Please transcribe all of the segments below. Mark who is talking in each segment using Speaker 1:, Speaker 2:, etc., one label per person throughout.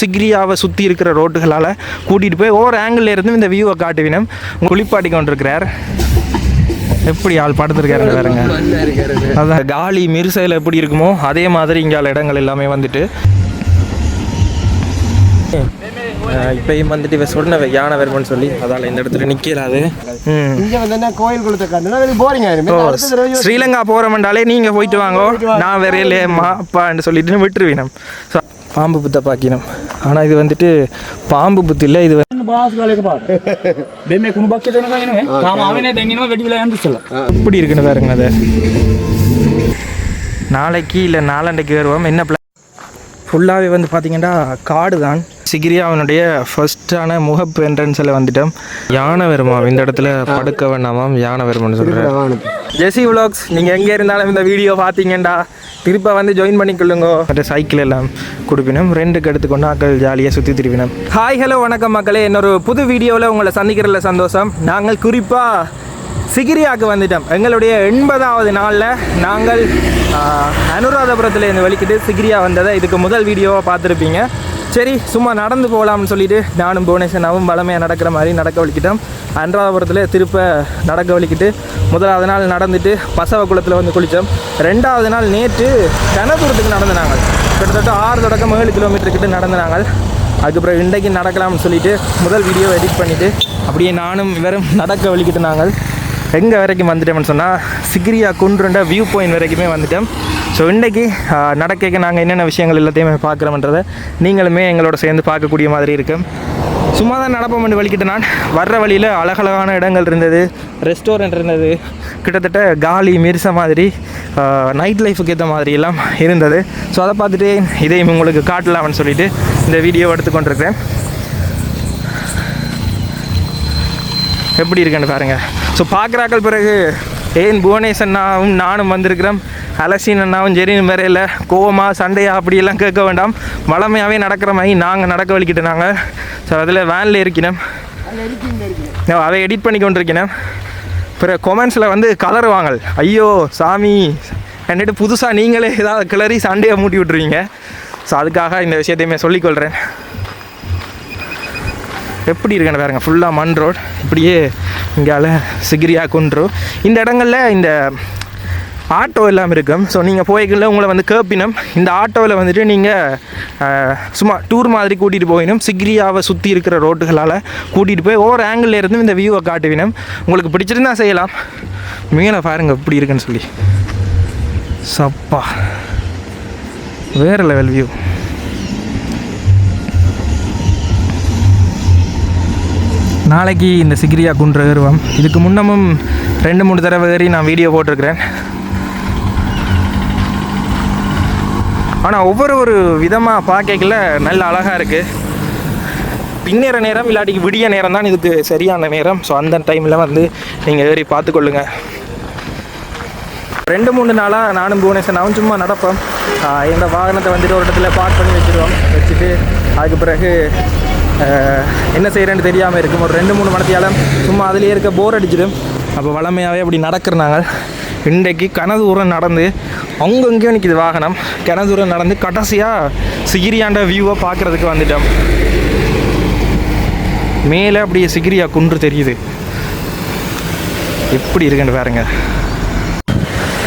Speaker 1: சிக்ரியாவை சுற்றி இருக்கிற ரோட்டுகளால் கூட்டிகிட்டு போய் ஒவ்வொரு ஆங்கிள் இருந்து இந்த வியூவை காட்டுவினம். குளிப்பாட்டி கொண்டிருக்கிறார். எப்படி ஆள் படுத்திருக்காருங்க வேறுங்க அதான் காலி மிருசையில் எப்படி இருக்குமோ அதே மாதிரி இங்கே இடங்கள் எல்லாமே வந்துட்டு. இப்பயும் வந்துட்டு இவ சொன்ன யானை வருமான்னு சொல்லி அதால் இந்த இடத்துல
Speaker 2: இங்க வந்து என்ன கோயில் கொடுத்த காரணம் போரிங்
Speaker 1: ஓ, ஸ்ரீலங்கா போகிறோம்ண்டாலே நீங்கள் போயிட்டு வாங்கோ. நான் வேற இல்லையம்மா அப்பான்னு சொல்லிட்டு விட்டுருவீனம். பாம்பு புத்த பாக்கினம். ஆனால் இது வந்துட்டு பாம்பு புத்து இல்லை இது இப்படி இருக்குன்னு பாருங்க அதை. நாளைக்கு இல்லை நாளாண்டைக்கு வருவோம். என்ன பிளான் ஃபுல்லாகவே வந்து பார்த்தீங்கன்னா காடு தான் சிகிரியாவனுடைய ஃபஸ்ட்டான முகப்பு என்ட்ரன்ஸில் வந்துட்டோம். யானை வருமாம். இந்த இடத்துல படுக்க வேண்டாமாம் யானை வருமான்னு சொல்கிறேன் ஜெசி vlogs நீங்கள் எங்கே இருந்தாலும் இந்த வீடியோ பார்த்தீங்கண்டா திருப்ப வந்து ஜாயின் பண்ணிக்கொள்ளுங்க. மற்ற சைக்கிள் எல்லாம் கொடுப்பினோம் ரெண்டுக்கு எடுத்துக்கொண்டு ஆக்கள் ஜாலியாக சுற்றி திருப்பினோம். ஹாய் ஹலோ வணக்கம் மக்களே. இன்னொரு புது வீடியோவில் உங்களை சந்திக்கிறதுல சந்தோஷம். நாங்கள் குறிப்பாக சிகிரியாவுக்கு வந்துட்டோம். எங்களுடைய எண்பதாவது நாளில் நாங்கள் அனுராதபுரத்தில் இருந்து வெளிக்கிட்டு சிகிரியா வந்ததை இதுக்கு முதல் வீடியோவாக பார்த்துருப்பீங்க. சரி சும்மா நடந்து போகலாம்னு சொல்லிட்டு நானும் புவனேஸ்வரனாவும் வளமையாக நடக்கிற மாதிரி நடக்க வலிக்கிட்டோம். அன்றாவபுரத்தில் திருப்ப நடக்க வலிக்கிட்டு முதலாவது நாள் நடந்துட்டு பசவ குளத்தில் வந்து குளித்தோம் ரெண்டாவது நாள் நேற்று கனதூரத்துக்கு நடந்து நாங்கள். கிட்டத்தட்ட ஆறு தொடக்கம் ஏழு கிலோமீட்டர் கிட்ட நடந்து நாங்கள். அதுக்கப்புறம் இன்றைக்கு நடக்கலாம்னு சொல்லிவிட்டு முதல் வீடியோ எடிட் பண்ணிவிட்டு அப்படியே நானும் இவரும் நடக்க வலிக்கிட்டு நாங்கள். எங்கே வரைக்கும் வந்துட்டோம்னு சொன்னால் சிகிரியா குன்றுண்ட வியூ பாயிண்ட் வரைக்குமே வந்துட்டோம் ஸோ இன்றைக்கி நடக்க நாங்கள் என்னென்ன விஷயங்கள் எல்லாத்தையுமே பார்க்குறோம்ன்றதை நீங்களுமே எங்களோட சேர்ந்து பார்க்கக்கூடிய மாதிரி இருக்கும் சும்மா தான் நடப்போம்னு வலிக்கிட்டு நான். வர்ற வழியில் அழகழகான இடங்கள் இருந்தது ரெஸ்டாரண்ட் இருந்தது கிட்டத்தட்ட காலி மிரிச மாதிரி நைட் லைஃபுக்கு ஏற்ற மாதிரி எல்லாம் இருந்தது. ஸோ அதை பார்த்துட்டு இதையும் உங்களுக்கு காட்டலாம்னு சொல்லிட்டு இந்த வீடியோ எடுத்துக்கொண்டிருக்கிறேன். எப்படி இருக்குன்னு பாருங்கள் ஸோ பார்க்குறாக்கள் பிறகு ஏன் புவனேஷ் அண்ணாவும் நானும் வந்திருக்கிறோம்? அலசின் அண்ணாவும் ஜெரின் வரையில் கோவமாக சண்டையா அப்படியெல்லாம் கேட்க வேண்டாம். வளமையாகவே நடக்கிற மாதிரி நாங்கள் நடக்க வலிக்கிட்டு நாங்கள் ஸோ அதில் வேனில் இருக்கிறோம். அதை எடிட் பண்ணி கொண்டிருக்கிறேன் பிற கொமெண்ட்ஸில் வந்து கலர் வாங்கல். ஐயோ சாமி. என்னட்டு புதுசாக நீங்களே ஏதாவது கிளறி சண்டையை மூட்டி விட்ருவீங்க ஸோ அதுக்காக இந்த விஷயத்தையுமே சொல்லிக்கொள்கிறேன் எப்படி இருக்குன்னு பாருங்க ஃபுல்லாக மண் ரோடு இப்படியே இங்கால சிகிரியா குன்று. இந்த இடங்களில் இந்த ஆட்டோ எல்லாம் இருக்கும். ஸோ நீங்கள் போய்க்குள்ள உங்களை வந்து கேப்பினம். இந்த ஆட்டோவில் வந்துட்டு நீங்கள் சும்மா டூர் மாதிரி கூட்டிகிட்டு போயினும் சிக்ரியாவை சுற்றி இருக்கிற ரோட்டுகளால் கூட்டிகிட்டு போய் ஒவ்வொரு ஆங்கிள் இந்த வியூவை காட்டுவினும். உங்களுக்கு பிடிச்சிருந்தா செய்யலாம். மேலே பாருங்க எப்படி இருக்குன்னு சொல்லி. சப்பா. வேறு லெவல் வியூ நாளைக்கு இந்த சிகிரியா குன்று ஏறுவோம். இதுக்கு முன்னமும் ரெண்டு மூணு தடவை ஏறி நான் வீடியோ போட்டிருக்கிறேன். ஆனால் ஒவ்வொரு ஒரு விதமாக பார்க்கல நல்ல அழகாக இருக்குது பின்னேற நேரம் இல்லாட்டிக்கு விடிய நேரம் தான் இதுக்கு சரியான நேரம். ஸோ அந்த டைமில் வந்து நீங்கள் ஏறி பார்த்துக்கொள்ளுங்கள் ரெண்டு மூணு நாளாக நானும் புவனேஸ்வரனாவும் சும்மா நடப்போம். இந்த வாகனத்தை வந்துட்டு ஒரு இடத்துல பார்க் பண்ணி வச்சுருவோம். வச்சுட்டு அதுக்கு பிறகு என்ன செய்கிறேன்னு தெரியாமல் இருக்கும். ஒரு ரெண்டு மூணு மணத்தியாலும் சும்மா அதுலேயே இருக்க போர் அடிச்சிடும். அப்போ வளமையாகவே அப்படி நடக்கிற நாங்கள் இன்றைக்கு கனதூரம் நடந்து அங்கங்கேயும் நிற்கிது வாகனம். கனதூரம் நடந்து கடைசியாக சிகிரியாண்ட வியூவை பார்க்குறதுக்கு வந்துட்டோம். மேலே அப்படியே சிகிரியா குன்று தெரியுது. எப்படி இருக்குன்னு பாருங்கள்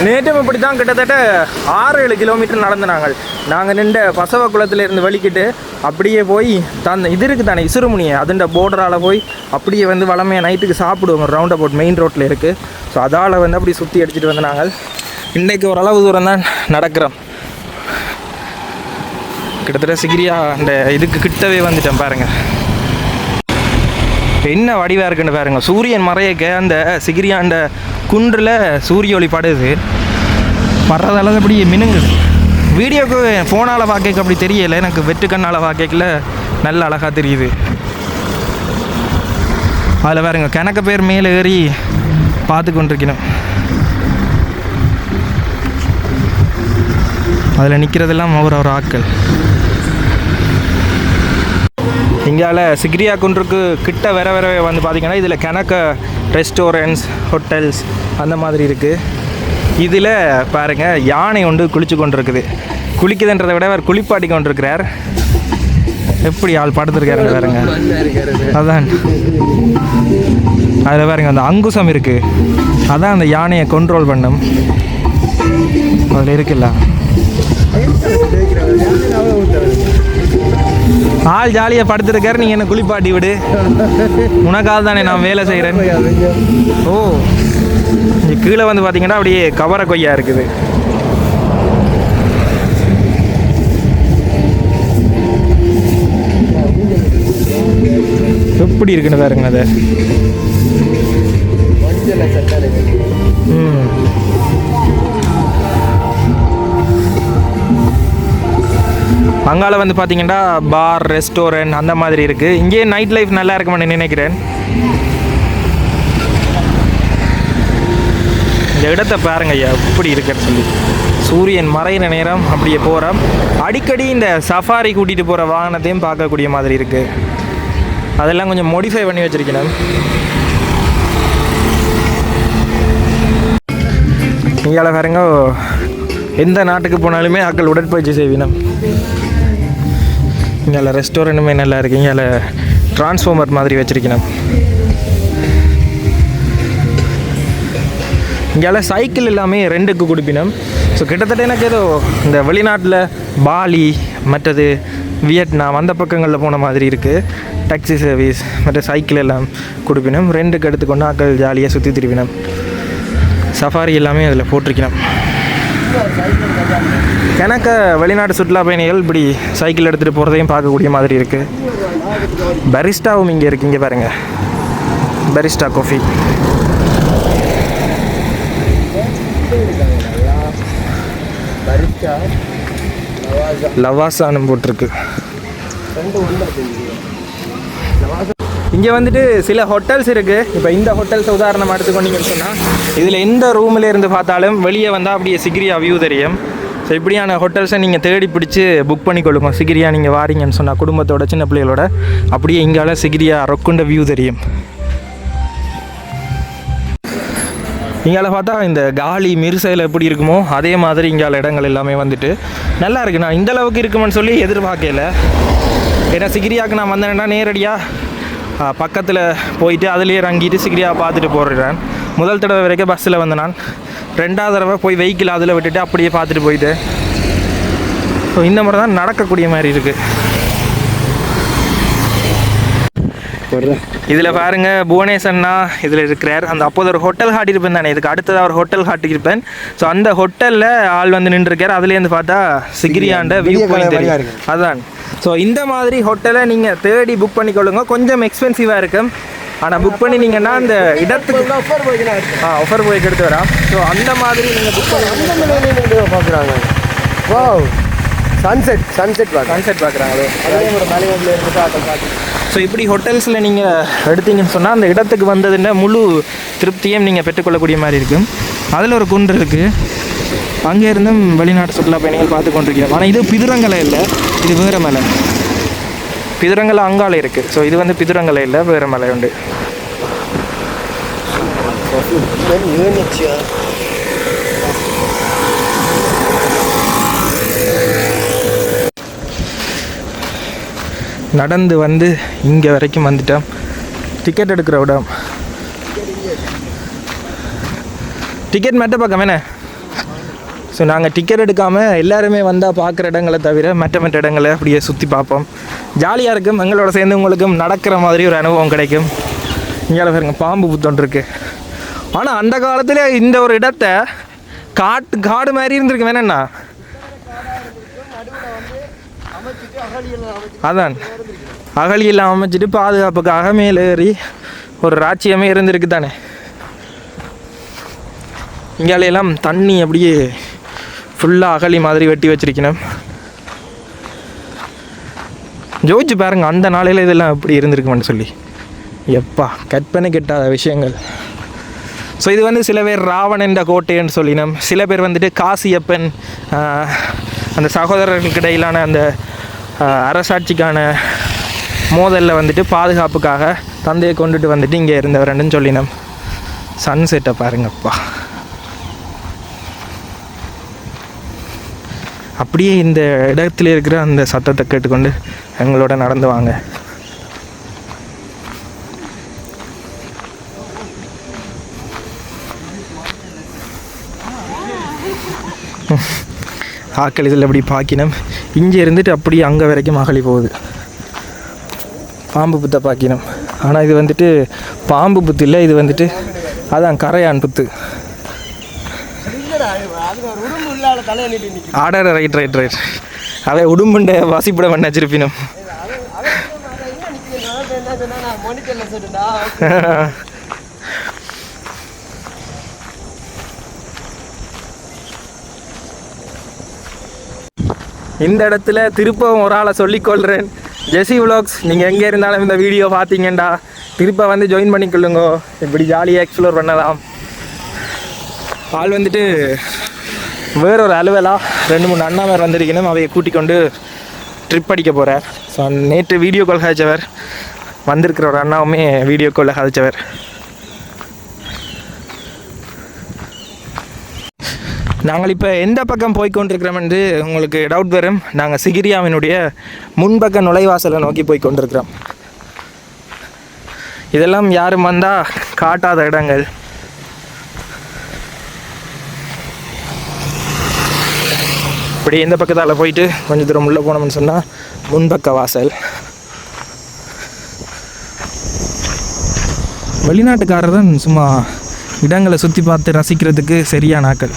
Speaker 1: நேற்றும் இப்படி தான் கிட்டத்தட்ட ஆறு ஏழு கிலோமீட்டர் நடந்து நாங்கள். நாங்கள் நின்ற பசவ குளத்துல இருந்து வலிக்கிட்டு அப்படியே போய் தந்த இது இருக்குது தானே இசுருமுனியை அதுண்ட போர்டரால் போய் அப்படியே வந்து வளமையாக நைட்டுக்கு சாப்பிடுவோம். ரவுண்ட் அபவுட் மெயின் ரோட்டில் இருக்குது ஸோ அதால் வந்து அப்படி சுற்றி அடிச்சுட்டு வந்து நாங்கள் இன்றைக்கு ஓரளவு தூரம் தான் நடக்கிறோம். கிட்டத்தட்ட சிகிரியா அந்த இதுக்கு கிட்டவே வந்துட்டேன் பாருங்கள் என்ன வடிவாக இருக்குன்னு பாருங்கள் சூரியன் மறையக்க அந்த சிகிரியாண்ட குன்றில் சூரிய ஒளி படுது. படுறதால அப்படி மினுங்குது. வீடியோக்கு ஃபோனால் பார்க்க அப்படி தெரியலை. எனக்கு வெட்டு கண்ணால் பார்க்கல நல்ல அழகாக தெரியுது. அதில் வேறுங்க கணக்க பேர் மேலே ஏறி பார்த்து கொண்டிருக்கணும். அதில் நிற்கிறதெல்லாம் ஒரு ஒரு ஆட்கள். இங்கால சிக்ரியா குன்றுக்கு கிட்ட வர வர வந்து பார்த்திங்கன்னா இதில் கணக்க ரெஸ்டாரண்ட்ஸ் ஹோட்டல்ஸ் அந்த மாதிரி இருக்குது இதில் பாருங்கள் யானை ஒன்று குளிச்சு கொண்டிருக்குது. குளிக்குதுன்றதை விட அவர் குளிப்பாட்டி கொண்டிருக்கிறார். எப்படி ஆள் படுத்துருக்காருங்க பாருங்க. அதான். அதில் பாருங்க அந்த அங்குசம் இருக்குது அதான் அந்த யானையை கண்ட்ரோல் பண்ணும். அதில் இருக்குல்ல. ஆள் ஜாலியாக படுத்துருக்காரு நீங்கள் என்ன குளிப்பாட்டி விடு. உனக்காக தானே நான் வேலை செய்கிறேன் ஓ இங்க கீழே வந்து பார்த்தீங்கன்னா அப்படியே கவர கொய்யா இருக்குது. எப்படி இருக்குன்னு பாருங்க அதை. ம். அங்கால வந்து பார்த்தீங்கன்னா பார் ரெஸ்டாரண்ட் அந்த மாதிரி இருக்குது இங்கேயே நைட் லைஃப் நல்லா இருக்கும்னு நினைக்கிறேன். இந்த இடத்தை பாருங்க ஐயா எப்படி இருக்குன்னு சொல்லி. சூரியன் மறையிற நேரம் அப்படியே போகிறோம் அடிக்கடி இந்த சஃபாரி கூட்டிகிட்டு போகிற வாகனத்தையும் பார்க்கக்கூடிய மாதிரி இருக்குது அதெல்லாம் கொஞ்சம் மோடிஃபை பண்ணி வச்சுருக்கணும். இங்கால பாருங்க எந்த நாட்டுக்கு போனாலுமே ஆக்கள் உடற்பயிற்சி செய்வினம். இங்கால ரெஸ்டாரண்ட்டுமே நல்லா இருக்குது இங்கால டிரான்ஸ்ஃபார்மர் மாதிரி வச்சிருக்கணும். இங்கே சைக்கிள் எல்லாமே ரெண்டுக்கு கொடுப்பினோம். ஸோ கிட்டத்தட்ட எனக்கு ஏதோ இந்த வெளிநாட்டில் பாலி மற்றது வியட்நாம் அந்த பக்கங்களில் போன மாதிரி இருக்குது டாக்ஸி சர்வீஸ் மற்ற சைக்கிள் எல்லாம் கொடுப்பினோம். ரெண்டுக்கு எடுத்துக்கொண்டு ஆக்கள் ஜாலியாக சுற்றி திருப்பினோம் சஃபாரி எல்லாமே அதில் போட்டிருக்கணும். எனக்கு வெளிநாட்டு சுற்றுலா பயணிகள் இப்படி சைக்கிள் எடுத்துகிட்டு போகிறதையும் பார்க்கக்கூடிய மாதிரி இருக்குது பரிஸ்டாவும் இங்கே இருக்கு. இங்கே பாருங்கள் பரிஸ்டா காஃபி. லவாசானும் போட்டிருக்கு. இங்கே வந்துட்டு சில ஹோட்டல்ஸ் இருக்குது இப்போ இந்த ஹோட்டல்ஸ் உதாரணமாக எடுத்துக்கொண்டீங்கன்னு சொன்னால் இதில் எந்த ரூமில் இருந்து பார்த்தாலும் வெளியே வந்தால் அப்படியே சிகிரியா வியூ தெரியும். ஸோ இப்படியான ஹோட்டல்ஸை நீங்கள் தேடி பிடிச்சி புக் பண்ணி கொள்ளுங்க சிகிரியா நீங்கள் வாரீங்கன்னு சொன்னால் குடும்பத்தோட சின்ன பிள்ளைகளோட அப்படியே இங்கால சிகிரியா ரொக்குண்ட வியூ தெரியும். இங்கால பார்த்தா இந்த காலி மிருசையில் எப்படி இருக்குமோ அதே மாதிரி இங்கால இடங்கள் எல்லாமே வந்துட்டு நல்லா இருக்கு. நான் இந்த அளவுக்கு இருக்குமென்னு சொல்லி எதிர்பார்க்கல. ஏன்னா சிகிரியாவுக்கு நான் வந்தேன்னா நேரடியாக பக்கத்தில் போயிட்டு அதுலேயே இறங்கிட்டு சிகிரியா பார்த்துட்டு போடுறேன் முதல் தடவை வரைக்கும் பஸ்ஸில் வந்தேன் நான் ரெண்டாவது தடவை போய் வெஹிக்கிள் அதில் விட்டுட்டு அப்படியே பார்த்துட்டு போயிட்டு. ஸோ இந்த முறை தான் நடக்கக்கூடிய மாதிரி இருக்குது இதில் பாருங்க புவனேஸ்வரனா இதில் இருக்கிறார். அந்த அப்போது ஒரு ஹோட்டல் காட்டியிருப்பேன் தானே இதுக்கு அடுத்ததாக ஒரு ஹோட்டல் காட்டியிருப்பேன். ஸோ அந்த ஹோட்டலில் ஆள் வந்து நின்றுருக்கார். அதுலேருந்து பார்த்தா சிகிரியாண்ட வியூ பாயிண்ட் தெரியும். அதான். ஸோ இந்த மாதிரி ஹோட்டலை நீங்கள் தேடி புக் பண்ணிக்கொள்ளுங்க. கொஞ்சம் எக்ஸ்பென்சிவாக இருக்கும். ஆனால் புக் பண்ணினீங்கன்னா அந்த இடத்துக்கு ஆ ஆஃபர் போய்க்கு எடுத்து வரா ஸோ அந்த மாதிரி நீங்கள் புக் பண்ணி
Speaker 2: பார்க்குறாங்க? வா சன்செட் சன்செட் பார்க்க
Speaker 1: கான்செப்ட் பார்க்குறாங்களோ அதே ஒரு மலையில இருந்து ஸோ இப்படி ஹோட்டல்ஸில் நீங்கள் எடுத்தீங்கன்னு சொன்னால் அந்த இடத்துக்கு வந்ததுன்ற முழு திருப்தியும் நீங்கள் பெற்றுக்கொள்ளக்கூடிய மாதிரி இருக்கும். அதில் ஒரு குன்று இருக்குது அங்கே இருந்தும் வெளிநாட்டு சுற்றுலா பயணிகள் பார்த்து கொண்டிருக்கிறோம் ஆனால் இது பிதுரங்கலை இல்லை. இது வேறு மலை. பிதுரங்கலை அங்கால இருக்குது ஸோ இது வந்து பிதுரங்கலை இல்லை வேறு மலை உண்டு. நடந்து வந்து இங்கே வரைக்கும் வந்துட்டோம் டிக்கெட் எடுக்கிற விடம் டிக்கெட் மட்டும் பக்கம் என்ன? ஸோ நாங்கள் டிக்கெட் எடுக்காமல் எல்லாருமே வந்தால் பார்க்குற இடங்களை தவிர மற்ற மற்ற இடங்களை அப்படியே சுற்றி பார்ப்போம். ஜாலியாக இருக்கும். எங்களோட சேர்ந்து உங்களுக்கும் நடக்கிற மாதிரி ஒரு அனுபவம் கிடைக்கும். இங்கே பாருங்க பாம்பு புத்தொன்று இருக்குது ஆனால் அந்த காலத்தில் இந்த ஒரு இடத்த காட்டு காடு மாதிரி இருந்திருக்கு வேணா அதான். அகழியெல்லாம் அமைச்சிட்டு பாதுகாப்புக்காக அகமையில் ஏறி ஒரு ராச்சியமே இருந்திருக்கு தானே இங்காலையெல்லாம் தண்ணி அப்படியே ஃபுல்லாக அகழி மாதிரி வெட்டி வச்சிருக்கணும். ஜோதிச்சு பாருங்க அந்த நாளையில் இதெல்லாம் எப்படி இருந்திருக்குமென்னு சொல்லி. எப்பா கற்பனை கெட்டாத விஷயங்கள். ஸோ இது வந்து சில பேர் ராவணன்ற கோட்டைன்னு சொல்லினோம். சில பேர் வந்துட்டு காசியப்பன் அந்த சகோதரர்களுக்கு இடையிலான அந்த அரசாட்சிக்கான மோதலில் வந்துட்டு பாதுகாப்புக்காக தந்தையை கொண்டுட்டு வந்துட்டு இங்கே இருந்தவரன்னு சொல்லினோம். சன்செட்டை பாருங்கப்பா. அப்படியே இந்த இடத்துல இருக்கிற அந்த சத்தத்தை கேட்டுக்கொண்டு எங்களோட நடந்து வாங்க. ஆக்கள் இதில் அப்படி பாக்கினம். இங்கே இருந்துட்டு அப்படியே அங்கே வரைக்கும் அகழி போகுது. பாம்பு புத்தை பாக்கினம். ஆனால் இது வந்துட்டு பாம்பு புத்து இல்லை இது வந்துட்டு அதான் கரையான் புத்து
Speaker 2: இல்லடா அதுக்கு ஒரு உடம்பு இல்லாத தலையை நீட்டி நிற்கி
Speaker 1: ஆடர் ரைட் ரைட் ரைட் அதை உடும்புண்ட வாசிப்பட பண்ண வச்சிருப்பினும் இந்த இடத்துல திருப்பவும் ஒரு ஆளை சொல்லிக்கொள்கிறேன் ஜெசி விலாக்ஸ் நீங்கள் எங்கே இருந்தாலும் இந்த வீடியோ பார்த்தீங்கண்டா. திருப்ப வந்து ஜாயின் பண்ணிக்கொள்ளுங்க. இப்படி ஜாலியாக எக்ஸ்ப்ளோர் பண்ணலாம். ஆள் வந்துட்டு வேறொரு அலுவலாக ரெண்டு மூணு அண்ணாவர் வந்திருக்கணும் அவையை கூட்டிக் கொண்டு ட்ரிப் அடிக்க போகிறார் ஸோ நேற்று வீடியோ கால் கழிச்சவர் வந்திருக்கிற ஒரு அண்ணாவுமே வீடியோ காலில் கழிச்சவர். நாங்கள் இப்போ எந்த பக்கம் போய்கொண்டிருக்கிறோம் என்று உங்களுக்கு டவுட் வரும். நாங்கள் சிகிரியாவினுடைய முன்பக்க நுழைவாசலை நோக்கி போய் கொண்டிருக்கிறோம். இதெல்லாம் யாரும் வந்தால் காட்டாத இடங்கள். இப்படி இந்த பக்கத்தால் போயிட்டு கொஞ்சம் தூரம் உள்ளே போனோம்னு சொன்னால் முன்பக்க வாசல். வெளிநாட்டுக்காரர் தான் சும்மா இடங்களை சுற்றி பார்த்து ரசிக்கிறதுக்கு சரியான ஆக்கள்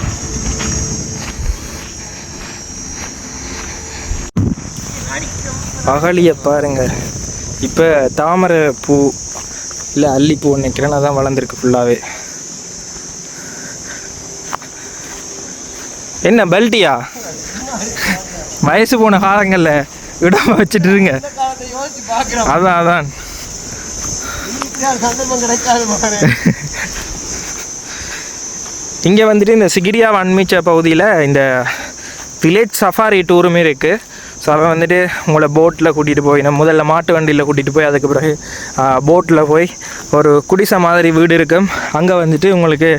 Speaker 1: அகலியை பாருங்க. இப்போ தாமரை பூ இல்லை அல்லிப்பூ நினைக்கிறேன் அதான் வளர்ந்துருக்கு ஃபுல்லாகவே என்ன பெல்ட்டியா? வயசு போன காலங்களில் விடாம வச்சுட்டு இருங்க. அதான் அதான். இங்கே வந்துட்டு இந்த சிகிரியா வன்மீச்ச பகுதியில் இந்த வில்லேஜ் சஃபாரி டூருமே இருக்குது ஸோ அவன் வந்துட்டு உங்களை போட்டில் கூட்டிகிட்டு போய் நம்ம முதல்ல மாட்டு வண்டியில் கூட்டிகிட்டு போய் அதுக்கு பிறகு போட்டில் போய் ஒரு குடிசை மாதிரி வீடு இருக்கும். அங்கே வந்துட்டு உங்களுக்கு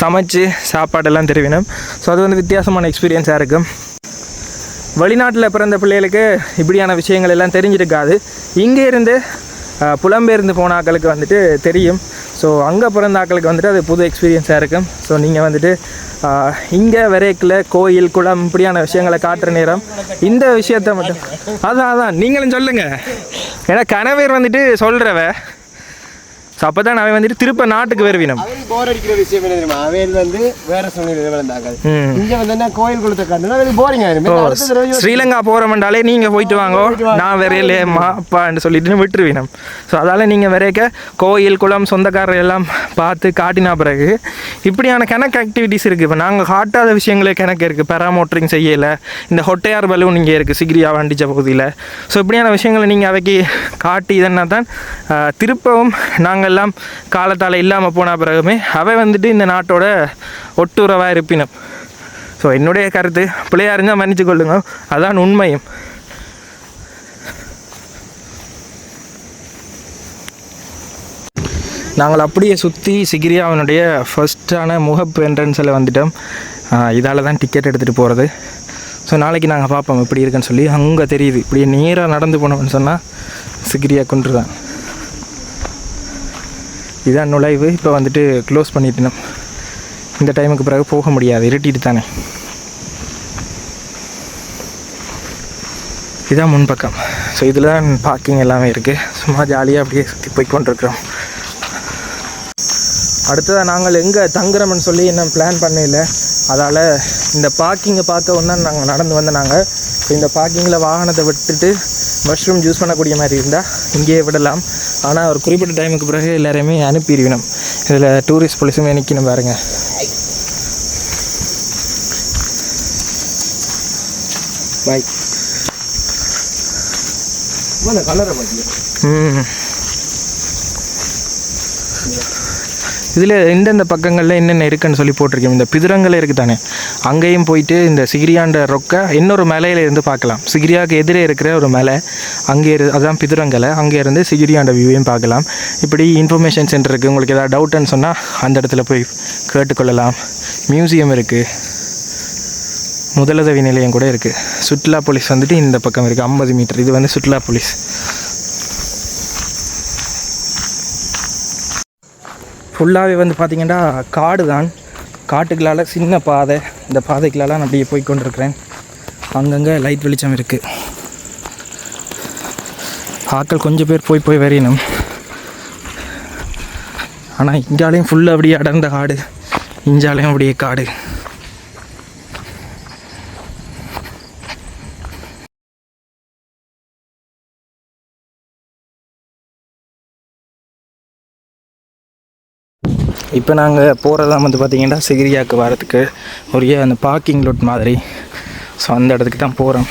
Speaker 1: சமைச்சு சாப்பாடெல்லாம் தெரிவினும் ஸோ அது வந்து வித்தியாசமான எக்ஸ்பீரியன்ஸாக இருக்கும். வெளிநாட்டில் பிறந்த பிள்ளைகளுக்கு இப்படியான விஷயங்கள் எல்லாம் தெரிஞ்சிருக்காது. இங்கே இருந்து புலம்பெயர்ந்து போன ஆட்களுக்கு வந்துட்டு தெரியும். ஸோ அங்கே பிறந்த ஆக்களுக்கு வந்துட்டு அது புது எக்ஸ்பீரியன்ஸாக இருக்கும். ஸோ நீங்கள் வந்துட்டு இங்கே வரைக்கில் கோயில் குளம் இப்படியான விஷயங்களை காட்டுற நேரம். இந்த விஷயத்த மட்டும் அதான் அதான். நீங்களும் சொல்லுங்கள் ஏன்னா கணவர் வந்துட்டு சொல்கிறவ ஸோ அப்போ தான் அவன் வந்துட்டு திருப்ப நாட்டுக்கு வருவினம்.
Speaker 2: அவன் போர் அடிக்கிற விஷயம் என்ன தெரியுமா? அவன் வந்து வேற சூழ்நிலையில வளர்ந்தாங்க
Speaker 1: ம்.
Speaker 2: இங்க வந்து என்ன? கோயில் கொடுத்த காரணம் அவனுக்கு போரிங் ஆயிரும்.
Speaker 1: ஸ்ரீலங்கா போகிறோம்ண்டாலே நீங்கள் போயிட்டு வாங்கோ. நான் வரையிலேம்மா அப்பான்னு சொல்லிட்டு விட்டுருவினம். ஸோ அதால் நீங்கள் வரைக்க கோயில் குளம் சொந்தக்காரர் எல்லாம் பார்த்து காட்டினா பிறகு இப்படியான கணக்கு ஆக்டிவிட்டிஸ் இருக்குது இப்போ நாங்கள் காட்டாத விஷயங்களே கணக்கு இருக்குது பேராமோட்டரிங் செய்யலை. இந்த ஹொட்டையார் பலூன் இங்கே இருக்குது சிகிரியா வண்டிச்ச பகுதியில். ஸோ இப்படியான விஷயங்களை நீங்கள் அவைக்கு காட்டி இதனா தான் திருப்பவும் எல்லாம் காலத்தால் இல்லாமல் போன பிறகுமே அவை வந்துட்டு இந்த நாட்டோட ஒட்டுறவாக இருப்பினும். ஸோ என்னுடைய கருத்து பிள்ளையாக இருந்தால் மன்னிச்சு கொள்ளுங்க. அதான் உண்மையும். நாங்கள் அப்படியே சுற்றி சிகிரியாவினுடைய ஃபஸ்ட்டான முகப்பு என்ட்ரன்ஸில் வந்துட்டோம். இதால் தான் டிக்கெட் எடுத்துகிட்டு போகிறது ஸோ நாளைக்கு நாங்கள் பார்ப்போம் எப்படி இருக்குன்னு சொல்லி. அங்கே தெரியுது. இப்படியே நேராக நடந்து போனோம்னு சொன்னால் சிகிரியா குன்று தான் இதுதான் நுழைவு. இப்போ வந்துட்டு க்ளோஸ் பண்ணிட்டோம் இந்த டைமுக்கு பிறகு போக முடியாது. இருட்டிட்டு தானே. இதான் முன்பக்கம் ஸோ இதில் தான் பார்க்கிங் எல்லாமே இருக்குது சும்மா ஜாலியாக அப்படியே சுற்றி போய் கொண்டிருக்கிறோம். அடுத்ததாக நாங்கள் எங்கே தங்குறோம்னு சொல்லி இன்னும் பிளான் பண்ணல. அதால் இந்த பார்க்கிங்கை பார்க்க ஒன்றா நாங்கள் நடந்து வந்த நாங்கள். இந்த பார்க்கிங்கில் வாகனத்தை விட்டுட்டு மஷ்ரூம் ஜூஸ் பண்ணக்கூடிய மாதிரி இருந்தால் இங்கேயே விடலாம். ஆனால் ஒரு குறிப்பிட்ட டைமுக்கு பிறகு எல்லாரையுமே அனுப்பிடுவினோம் இதில் டூரிஸ்ட் போலீஸுமே நிற்கணும் பாருங்க. பாய் இதில் எந்தெந்த பக்கங்களில் என்னென்ன இருக்குன்னு சொல்லி போட்டிருக்கேன். இந்த பிதுரங்கள் இருக்குது தானே அங்கேயும் போயிட்டு இந்த சிகிரியாண்ட ரொக்க இன்னொரு மலையில இருந்து பார்க்கலாம். சிகிரியாவுக்கு எதிரே இருக்கிற ஒரு மலை. அங்கே இரு அதான் பிதுரங்கலை. அங்கே இருந்து சிகிரியாண்ட வியூவையும் பார்க்கலாம். இப்படி இன்ஃபர்மேஷன் சென்டர் இருக்குது உங்களுக்கு ஏதாவது டவுட்டுன்னு சொன்னால் அந்த இடத்துல போய் கேட்டுக்கொள்ளலாம். மியூசியம் இருக்குது முதலுதவி நிலையம் கூட இருக்குது சுற்றுலா போலீஸ் வந்துட்டு இந்த பக்கம் இருக்குது ஐம்பது மீட்டர். இது வந்து சுற்றுலா போலீஸ். ஃபுல்லாகவே வந்து பார்த்திங்கன்னா காடு தான் காட்டுகளால் சின்ன பாதை. இந்த பாதைகளெல்லாம் நான் அப்படியே போய் கொண்டிருக்கிறேன். அங்கங்கே லைட் வெளிச்சம் இருக்குது ஆக்கள் கொஞ்சம் பேர் போய் போய் வரையணும். ஆனால் இங்காலையும் ஃபுல்லாக அப்படியே அடர்ந்த காடு. இஞ்சாலையும் அப்படியே காடு. இப்போ நாங்கள் போகிறதெல்லாம் வந்து பார்த்திங்கன்னா சிகிரியாவுக்கு வரதுக்கு ஒரே அந்த பார்க்கிங் லோட் மாதிரி. ஸோ அந்த இடத்துக்கு தான் போகிறோம்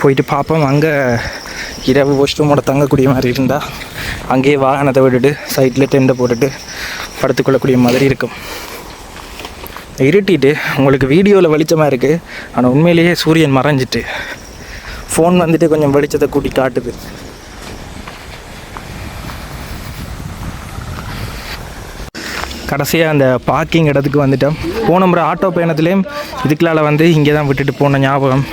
Speaker 1: போயிட்டு பார்ப்போம். அங்கே இரவு ஒஷ்டமோட தங்கக்கூடிய மாதிரி இருந்தால் அங்கேயே வாகனத்தை விட்டுட்டு சைட்டில் டெண்டை போட்டுட்டு படுத்துக்கொள்ளக்கூடிய மாதிரி இருக்கும். இருட்டிட்டு உங்களுக்கு வீடியோவில் வெளிச்சமாக இருக்குது ஆனால் உண்மையிலேயே சூரியன் மறைஞ்சிட்டு. ஃபோன் வந்துட்டு கொஞ்சம் வெளிச்சத்தை கூட்டி காட்டுது. கடைசியாக அந்த பார்க்கிங் இடத்துக்கு வந்துட்டோம் போன முறை ஆட்டோ பயணத்துலேயும் இதுக்குள்ளால வந்து இங்கே தான் விட்டுட்டு போன ஞாபகம்.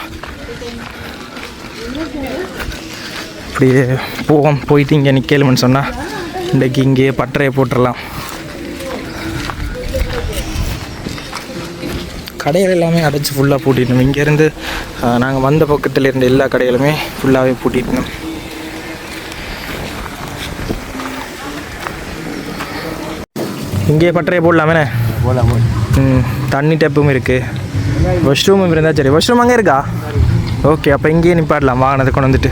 Speaker 1: அப்படியே போவோம் போயிட்டு இங்கே நிற்கலும்னு சொன்னால் இன்றைக்கு இங்கேயே பட்டறையை போட்டுடலாம். கடைகள் எல்லாமே அடைச்சி ஃபுல்லாக பூட்டிட்டோம் இங்கேருந்து நாங்கள் வந்த பக்கத்தில் இருந்த எல்லா கடைகளுமே ஃபுல்லாகவே பூட்டிட்டோம் இங்கே பட்டறையை போடலாமே
Speaker 2: போகலாம்
Speaker 1: ம் தண்ணி டெப்பும் இருக்குது வாஷ்ரூமும் இருந்தால் சரி. வாஷ்ரூம் அங்கே இருக்கா? ஓகே அப்போ இங்கேயே நிப்பாடலாம் வாகனத்தை கொண்டு வந்துட்டு.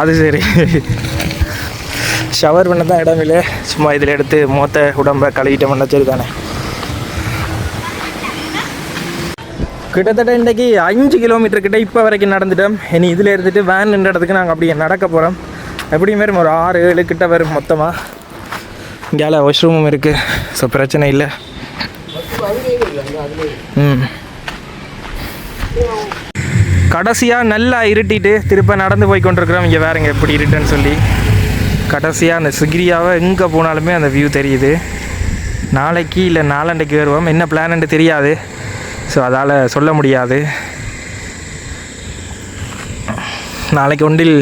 Speaker 1: அது சரி. ஷவர் பண்ண தான் இடம் இல்லை. சும்மா இதில் எடுத்து மொத்த உடம்ப கழுவிட்டோம்னா சரி தானே கிட்டத்தட்ட இன்றைக்கி அஞ்சு கிலோமீட்டர் கிட்ட இப்போ வரைக்கும் நடந்துட்டோம். இனி இதில் இருந்துட்டு வேன் நின்ற இடத்துக்கு நாங்கள் அப்படியே நடக்க போகிறோம் எப்படியும் வரும் ஒரு ஆறு ஏழு கிட்ட வரும் மொத்தமாக இங்கேயால வாஷ்ரூமும் இருக்குது ஸோ பிரச்சனை இல்லை. ம். கடைசியாக நல்லா இருட்டிட்டு திருப்ப நடந்து போய் கொண்டிருக்கிறோம். இங்கே வேறங்க எப்படி இருட்டுன்னு சொல்லி. கடைசியாக அந்த சிகிரியாவை எங்கே போனாலுமே அந்த வியூ தெரியுது. நாளைக்கு இல்லை நாளண்டைக்கு வருவோம். என்ன பிளான்னு தெரியாது. ஸோ அதால் சொல்ல முடியாது. நாளைக்கு ஒன்றில்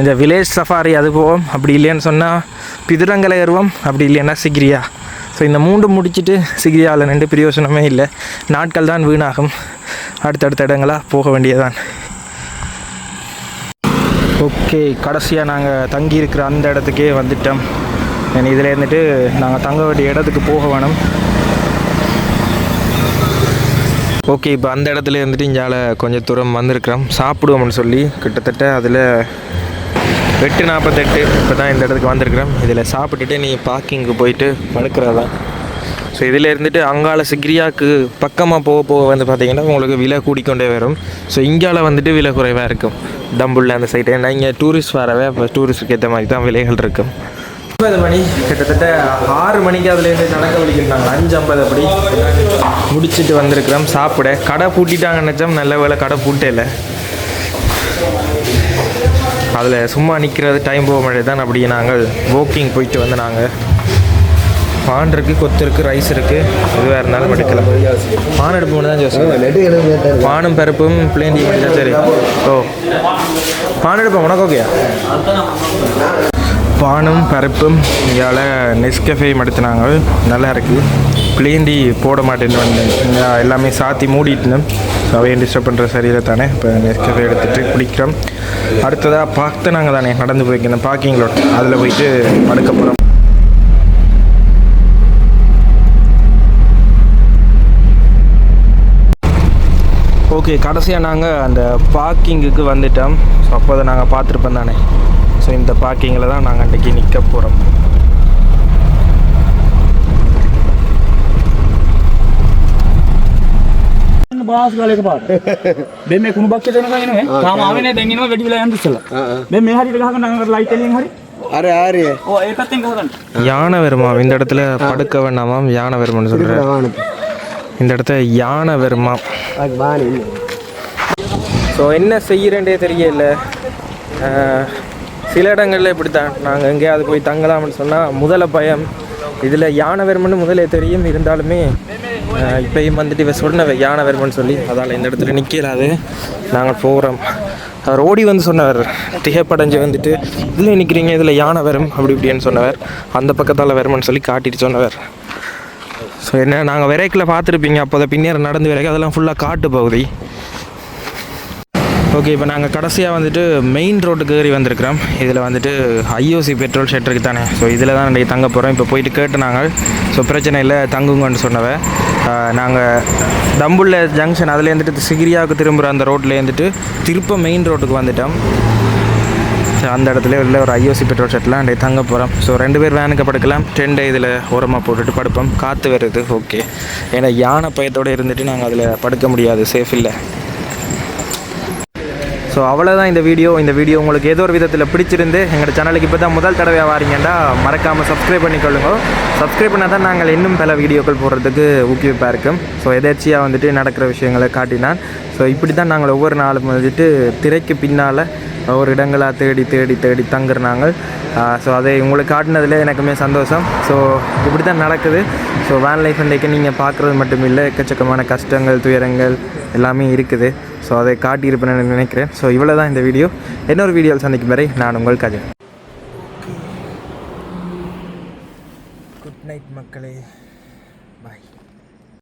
Speaker 1: இந்த வில்லேஜ் சஃபாரி அது போவோம். அப்படி இல்லைன்னு சொன்னால் பிதுரங்கலை ஏறுவோம். அப்படி இல்லைன்னா சிகிரியா. ஸோ இந்த மூன்று முடிச்சுட்டு சிகிரியாவில் நின்று பிரயோசனமே இல்லை. நாட்கள் தான் வீணாகும். அடுத்தடுத்த இடங்களாக போக வேண்டியதான் ஓகே கடைசியாக நாங்கள் தங்கியிருக்கிற அந்த இடத்துக்கே வந்துட்டோம். இனி இதில் இருந்துட்டு நாங்கள் தங்க வேண்டிய இடத்துக்கு போக வேணும். ஓகே இப்போ அந்த இடத்துல இருந்துட்டு இங்கால கொஞ்சம் தூரம் வந்திருக்கிறோம். சாப்பிடுவோம்னு சொல்லி கிட்டத்தட்ட அதில் எட்டு நாற்பத்தெட்டு இப்போ தான் இந்த இடத்துக்கு வந்திருக்கிறேன். இதில் சாப்பிட்டுட்டு நீ பார்க்கிங்க்கு போயிட்டு படுக்கிறது தான் ஸோ இதில் இருந்துட்டு அங்கால சிக்ரியாவுக்கு பக்கமாக போக போக வந்து பார்த்தீங்கன்னா உங்களுக்கு விலை கூடிக்கொண்டே வரும். ஸோ இங்கால வந்துட்டு விலை குறைவாக இருக்கும். தம்புள்ள அந்த சைடு ஏன்னா இங்கே டூரிஸ்ட் வரவே இப்போ டூரிஸ்ட்டுக்கு ஏற்ற மாதிரி தான் விலைகள் இருக்கும். ஐம்பது மணி. கிட்டத்தட்ட ஆறு மணிக்கு அதுலேருந்து நடக்க வலிக்கிறாங்க அஞ்சு ஐம்பது அப்படி. முடிச்சுட்டு வந்திருக்கிறோம். சாப்பிட. கடை பூட்டிட்டாங்க நினச்சோம் நல்ல வேலை கடை பூட்டே இல்லை அதில் சும்மா நிற்கிறது டைம் போக மாதிரி தான் அப்படியே நாங்கள் வாக்கிங் போயிட்டு வந்து நாங்கள். பான் இருக்குது கொத்து இருக்குது ரைஸ் இருக்குது எதுவாக இருந்தாலும் எடுக்கலாம். பான் எடுப்பு மட்டும் தான்
Speaker 2: ஜோசம்
Speaker 1: பானும் பருப்பும் பிளேன் டீ மட்டும் சரி. ஓ. பான் எடுப்போம். உனக்கு ஓகேயா பானும் பருப்பும் இங்கால நெஸ்கஃபே மடுத்தினாங்க. நல்லா இருக்குது பிளேண்டி போட மாட்டேன்னு வந்தேன். எல்லாமே சாத்தி மூடிட்டுனோம் ஸோ அவையும் டிஸ்டர்ப் பண்ணுற சரியில்லை தானே. இப்போ நெஸ்கஃபே எடுத்துகிட்டு குடிக்கிறோம் அடுத்ததாக பார்த்து நாங்கள் தானே நடந்து போய்க்கணும் பார்க்கிங் லோட் அதில் போயிட்டு படுக்க போகிறோம் ஓகே கடைசியாக நாங்கள் அந்த பார்க்கிங்குக்கு வந்துட்டோம். ஸோ அப்போ அதை நாங்கள் பார்த்துருப்போம் தானே. இந்த பார்க்கிங்கில் தான் நாங்கள் இன்றைக்கி நிற்க போகிறோம்
Speaker 3: බාස්
Speaker 1: இந்த இடத்துல படுக்க வேண்டாமாம் யானை வருமான்னு சொல்கிறேன் இந்த இடத்துல யானை வருமாம் என்ன செய்கிறேன்டே தெரியல. சில இடங்களில் இப்படி தான் நாங்கள் எங்கேயாவது போய் தங்கலாம்னு சொன்னால் முதல பயம். இதில் யானை வரும்னு முதலே தெரியும் இருந்தாலுமே இப்பயும் வந்துட்டு இவன் சொன்னவ யானை சொல்லி அதால் இந்த இடத்துல நிற்கலாது நாங்கள் போகிறோம் அவர் ஓடி வந்து சொன்னவர் திகைப்படைஞ்சு வந்துட்டு இதில் நிற்கிறீங்க இதில் யானை வரும் அப்படி இப்படின்னு சொன்னவர். அந்த பக்கத்தால் வருமான்னு சொல்லி காட்டிட்டு சொன்னவர். ஸோ என்ன நாங்கள் விரைக்கில் பார்த்துருப்பீங்க அப்போ அதை பின்னேற நடந்து விரைக்கு அதெல்லாம் ஃபுல்லாக காட்டு பகுதி. ஓகே இப்போ நாங்கள் கடைசியாக வந்துட்டு மெயின் ரோட்டுக்கு ஏறி வந்திருக்கிறோம். இதில் வந்துட்டு ஐஓசி பெட்ரோல் ஷெட் இருக்குது தானே. ஸோ இதில் தான் இன்றைக்கி தங்க போகிறோம் இப்போ போயிட்டு கேட்டு நாங்கள் ஸோ பிரச்சனை இல்லை தங்குங்கன்னு சொன்னவ. நாங்கள் தம்புள்ள ஜங்ஷன் அதுலேருந்துட்டு சிகிரியாவுக்கு திரும்புகிற அந்த ரோட்லேருந்துட்டு திருப்ப மெயின் ரோட்டுக்கு வந்துட்டோம். ஸோ அந்த இடத்துல உள்ள ஒரு ஐஓசி பெட்ரோல் ஷெட்டில் அன்றைக்கு தங்க போகிறோம் ஸோ ரெண்டு பேர் வேனுக்கு படுக்கலாம். டென்ட் இதில் ஓரமாக போட்டுட்டு படுப்போம். காற்று வருது. ஓகே ஏன்னா யானை பயத்தோடு இருந்துட்டு நாங்கள் அதில் படுக்க முடியாது. சேஃப் இல்லை. ஸோ அவ்வளோதான் இந்த வீடியோ இந்த வீடியோ உங்களுக்கு ஏதோ ஒரு விதத்தில் பிடிச்சிருந்து எங்களோட சேனலுக்கு இப்போ தான் முதல் தடவை வாரீங்கன்னா மறக்காமல் சப்ஸ்கிரைப் பண்ணிக்கொள்ளுங்க. சப்ஸ்கிரைப் பண்ணால் தான் நாங்கள் இன்னும் பல வீடியோக்கள் போடுறதுக்கு ஊக்குவிப்பாக இருக்கும். ஸோ எதேர்ச்சியாக வந்துட்டு நடக்கிற விஷயங்களை காட்டினான். ஸோ இப்படி தான் நாங்கள் ஒவ்வொரு நாளும் வந்துட்டு திரைக்கு பின்னால் ஒரு இடங்களாக தேடி தேடி தேடி தங்குறாங்க. ஸோ அதை உங்களுக்கு காட்டினதில் எனக்குமே சந்தோஷம். ஸோ இப்படி தான் நடக்குது. ஸோ வேன் லைஃப் இன்றைக்கு நீங்கள் பார்க்குறது மட்டும் இல்லை எக்கச்சக்கமான கஷ்டங்கள் துயரங்கள் எல்லாமே இருக்குது. ஸோ அதை காட்டியிருப்பேன்னு நினைக்கிறேன். ஸோ இவ்வளோ தான் இந்த வீடியோ. இன்னொரு வீடியோவில் சந்திக்கும் வரை நான் உங்கள் கஜன். குட் நைட் மக்களே.